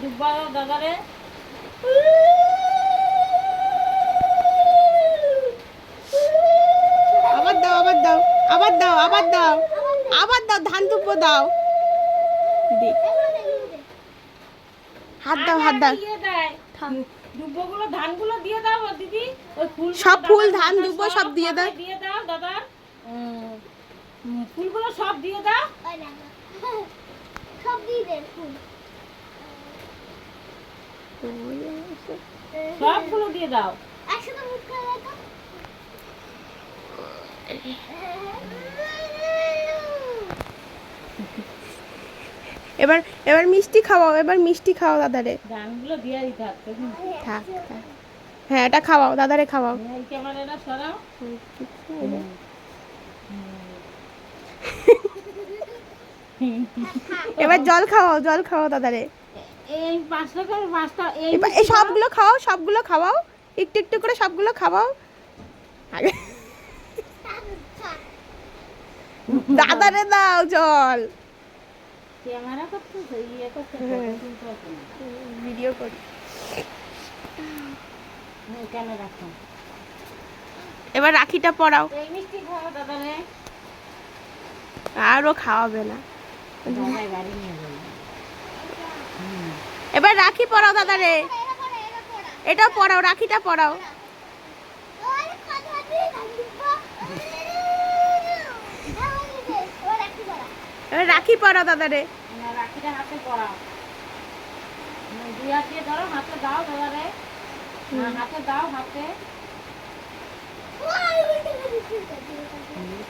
দুব্বা দাদারে আবার দাও আবার দাও আবার দাও আবার দাও আবার দাও ধান দুব্বো দাও। হাত দাও হাত দাও। দুব্বগুলো ধানগুলো দিয়ে দাও দিদি। ওই ফুল সব ফুল, ধান, দুব্বো সব দিয়ে দাও। দিয়ে দাও দাদা। ফুলগুলো সব দিয়ে দাও। সব দিয়ে দেন ফুল। সবগুলো দিয়ে দাও। একসাথে মুখ এবার এবার মিষ্টি খাওয়াও এবার মিষ্টি খাওয়াও দাদারে। ধানগুলো দিয়ে দিতে হবে থাক থাক। হ্যাঁ এটা খাওয়াও দাদারে খাওয়াও। ক্যামেরাটা সরাও। এবার জল খাওয়াও জল খাওয়াও দাদারে। এই সবগুলো খাওয়াও সবগুলো খাওয়াও একটু একটু করে সবগুলো খাওয়াও। আগে দাদারে দাও জল। ইয়ে হ্যাঁ। ভিডিও করি। এবার রাখিটা পড়াও আরও খাওয়াবে না। বাড়ি নিয়ে যাবে। এবার রাখি পরাও দাদারে এরা পড়া এরা পড়া এটাও পরাও রাখিটা পরাও রাখি পরাও দাদারে না, রাখিটা হাতে পড়াও। দুই হাত দিয়ে ধরো হাতে দাও দাদা রে। হাতে দাও হাতে।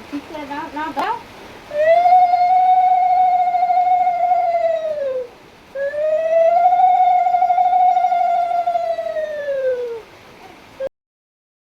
ঠিক করে দাও দাও দাও।